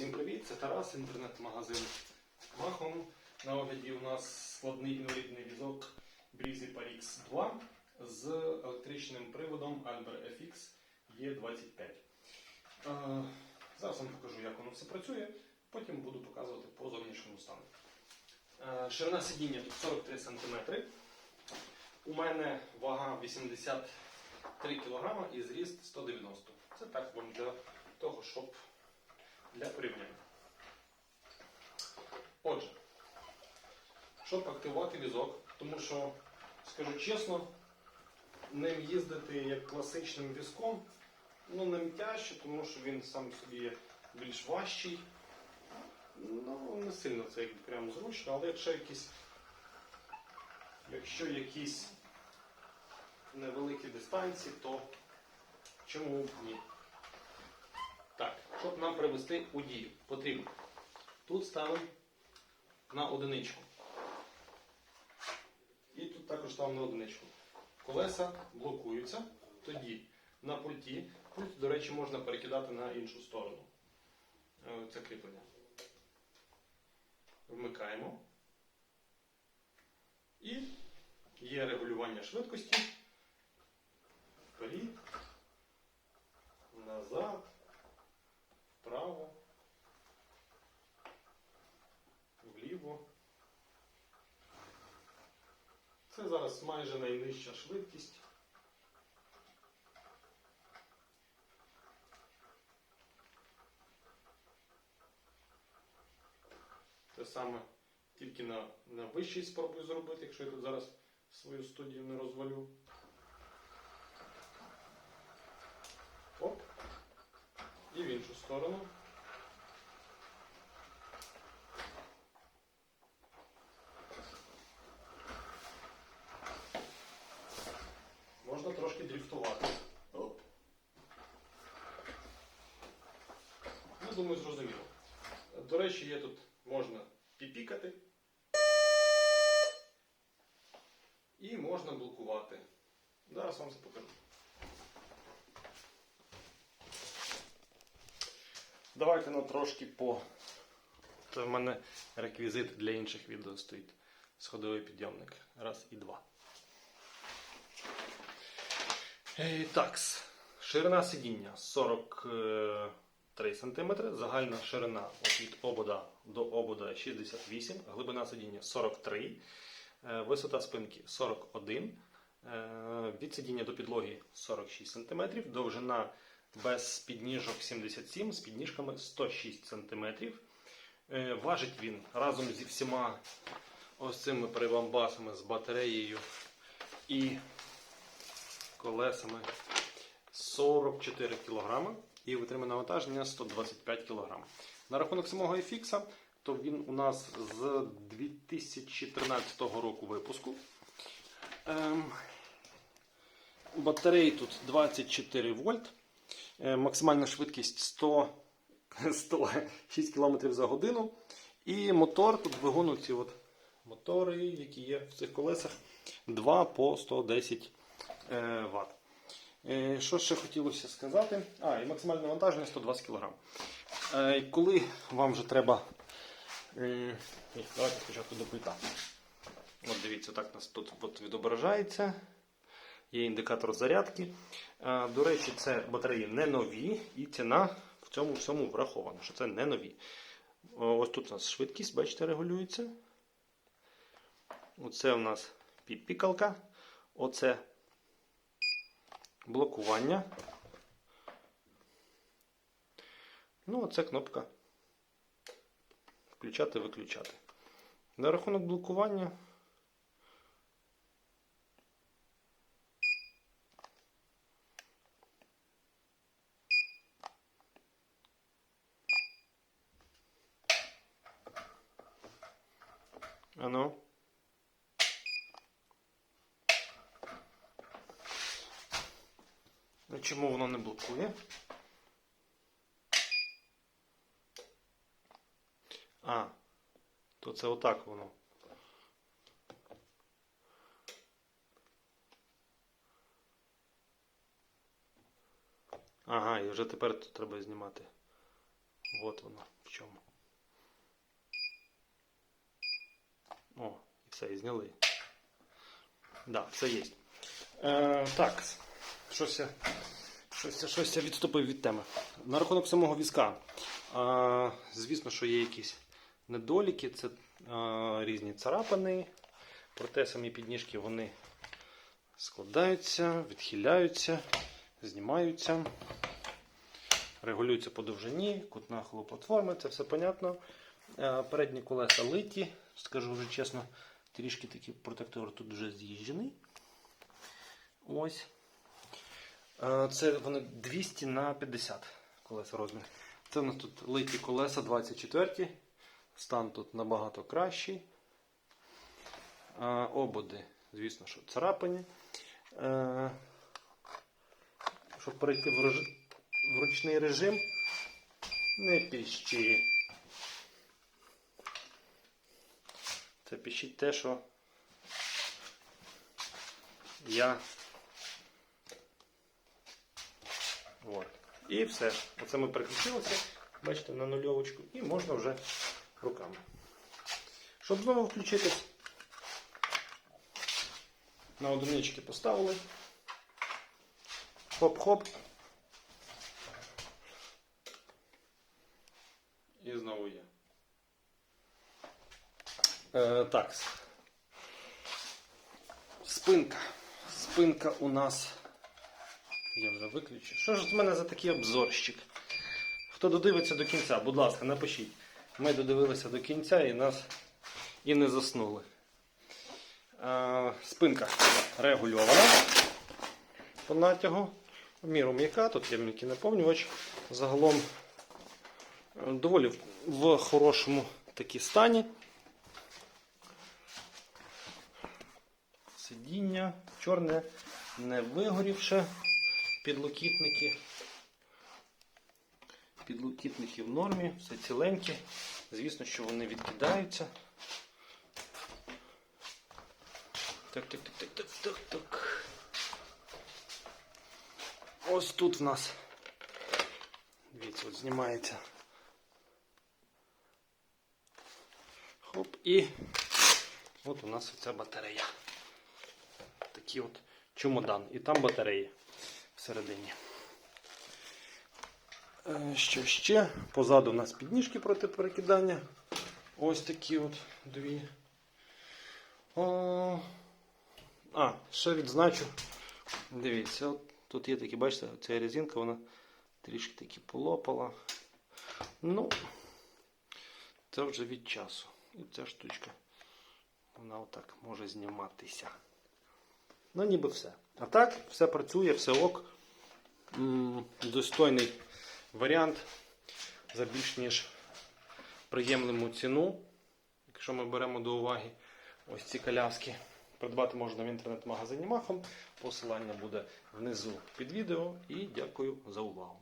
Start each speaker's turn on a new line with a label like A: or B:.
A: Всім привіт! Це Тарас, інтернет-магазин Махом. На огляді у нас складний інвалідний візок Breezy Parix 2 з електричним приводом Alber FX E25. Е, Зараз вам покажу, як воно все працює, потім буду показувати по зовнішньому стану. Е, Ширина сидіння тут 43 см. У мене вага 83 кг і зріст 190 Це так вам для того, щоб для порівняння. Отже, щоб активувати візок, тому що, скажу чесно, ним їздити як класичним візком, ну не тяжче, тому що він сам собі більш важчий. Ну, не сильно це як прямо зручно, але якщо якісь, якщо якісь невеликі дистанції, то чому б ні? Щоб нам привести у дію, потрібно. Тут ставимо на одиничку. І тут також ставимо на одиничку. Колеса блокуються. Тоді на пульті. Пульт, до речі, можна перекидати на іншу сторону. Е, Це кріплення. Вмикаємо. І є регулювання швидкості. Це зараз майже найнижча швидкість. Те саме тільки на, на вищій спробую зробити, якщо я тут зараз свою студію не розвалю. Оп. І в іншу сторону. Можна трошки. Оп. Ну, думаю, зрозуміло. До речі, є тут можна піпікати. І можна блокувати. Зараз вам це покажу. Давайте ну, трошки по. Це в мене реквізит для інших відео стоїть. Сходовий підйомник. Раз і два. Е, такс. Ширина сидіння 43 см, загальна ширина від обода до обода 68 глибина сидіння 43 е, висота спинки 41 е, від сидіння до підлоги 46 см, довжина без підніжок 77 з підніжками 106 см. Е, Важить він разом зі всіма ось цими прибамбасами з батареєю і колесами 44 кг і витримане навантаження 125 кг. На рахунок самого FX, то він у нас з 2013 року випуску. Ем, батареї тут 24 вольт. Е, Максимальна швидкість 100, 106 км за годину. І мотор, тут двигун, ці от мотори, які є в цих колесах, 2 по 110 е, Вт. Е, Що ще хотілося сказати? А, і максимальне навантаження 120 кг. Е, Коли вам вже треба. е, Давайте спочатку до пульта. От дивіться, так нас тут от відображається. Є індикатор зарядки. Е, До речі, це батареї не нові, і ціна в цьому всьому врахована, що це не нові. Ось тут у нас швидкість, бачите, регулюється. Оце у нас пікалка. Оце блокування. Ну, оце кнопка включати-виключати. На рахунок блокування. Ану. Чому воно не блокує? А, то це отак воно. Ага, і вже тепер тут треба знімати От воно в чому. О, і все, і зняли. Да, все є. Е, так, щось я, щось, щось я відступив від теми. На рахунок самого візка. Е, звісно, що є якісь недоліки, це е, різні царапини. Проте самі підніжки вони складаються, відхиляються, знімаються, регулюються по довжині, кут нахилу це все понятно. Передні колеса литі, скажу вже чесно, трішки такий протектор тут вже з'їжджений. Ось. Е, Це вони 200 на 50 колеса розмір. Це у нас тут литі колеса 24. Стан тут набагато кращий. Е, Ободи, звісно, що царапані. Е, Щоб перейти в, ручний режим, не піщи. Це піщить те, що я. От. І все. Оце ми переключилися, бачите, на нульовочку, і можна вже руками. Щоб знову включитись, на одинички поставили. Хоп-хоп. І знову є. Е, так. Спинка. Спинка у нас. Я вже виключу. Що ж з мене за такий обзорщик? Хто додивиться до кінця, будь ласка, напишіть. Ми додивилися до кінця і нас і не заснули. Е, спинка регульована по натягу. Міру м'яка, тут є м'який наповнювач. Загалом е, доволі в хорошому такі стані. Сидіння чорне, не вигорівше. Підлокітники. Підлокітники в нормі, все ціленькі. Звісно, що вони відкидаються. Так, так, так, так, так, так, так. Ось тут в нас. Дивіться, от знімається. Хоп, і от у нас оця батарея. Такий от чемодан. І там батареї всередині. Е, Що ще? Позаду у нас підніжки проти перекидання. Ось такі от дві. О, а, ще відзначу. Дивіться, от тут є такі, бачите, ця резинка, вона трішки таки полопала. Ну, це вже від часу. І ця штучка, вона отак може зніматися. Ну, ніби все. А так, все працює, все ок. Достойний варіант за більш ніж приємному ціну. Якщо ми беремо до уваги ось ці коляски. Придбати можна в інтернет-магазині Махом. Посилання буде внизу під відео. І дякую за увагу.